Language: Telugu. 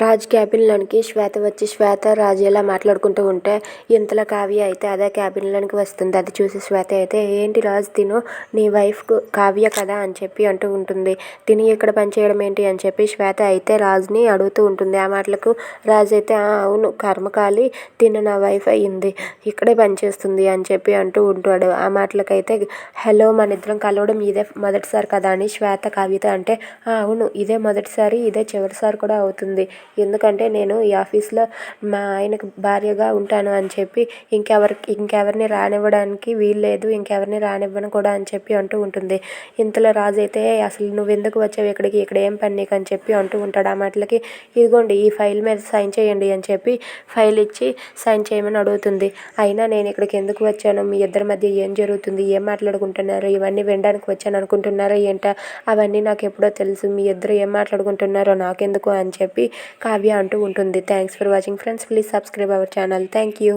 రాజ్ క్యాబిన్లోనికి శ్వేత వచ్చి శ్వేత రాజు ఇలా మాట్లాడుకుంటూ ఉంటే ఇంతలో కావ్య అయితే అదే క్యాబిన్లోనికి వస్తుంది. అది చూసి శ్వేత అయితే ఏంటి రాజ్ తిను నీ వైఫ్ కావ్య కదా అని చెప్పి అంటూ ఉంటుంది. తిని ఇక్కడ పనిచేయడం ఏంటి? అని చెప్పి శ్వేత అయితే రాజుని అడుగుతూ ఉంటుంది. ఆ మాటలకు రాజు అయితే అవును కర్మకాలి తిను నా వైఫ్ అయ్యింది ఇక్కడే పనిచేస్తుంది అని చెప్పి అంటూ ఉంటాడు. ఆ మాటలకైతే హలో మన ఇద్దరం కలవడం ఇదే మొదటిసారి కదా అని శ్వేత కావ్యత అంటే అవును ఇదే మొదటిసారి ఇదే చివరిసారి కూడా అవుతుంది. ఎందుకంటే నేను ఈ ఆఫీస్లో మా ఆయనకు భార్యగా ఉంటాను అని చెప్పి ఇంకెవరికి ఇంకెవరిని రానివ్వడానికి వీల్లేదు ఇంకెవరిని రానివ్వను కూడా అని చెప్పి అంటూ ఉంటుంది. ఇంతలో రాజు అయితే అసలు నువ్వు ఎందుకు వచ్చావు ఇక్కడికి? ఇక్కడ ఏం పని నీకు? అని చెప్పి అంటూ ఉంటాడు. ఆ మాటలకి ఇదిగోండి ఈ ఫైల్ మీద సైన్ చేయండి అని చెప్పి ఫైల్ ఇచ్చి సైన్ చేయమని అడుగుతుంది. అయినా నేను ఇక్కడికి ఎందుకు వచ్చాను? మీ ఇద్దరి మధ్య ఏం జరుగుతుంది? ఏం మాట్లాడుకుంటున్నారు? ఇవన్నీ వినడానికి వచ్చాను అనుకుంటున్నారా ఏంటా? అవన్నీ నాకు ఎప్పుడో తెలుసు. మీ ఇద్దరు ఏం మాట్లాడుకుంటున్నారో నాకెందుకు? అని చెప్పి కావ్య అంటూ ఉంటుంది. Thanks for watching friends please subscribe our channel thank you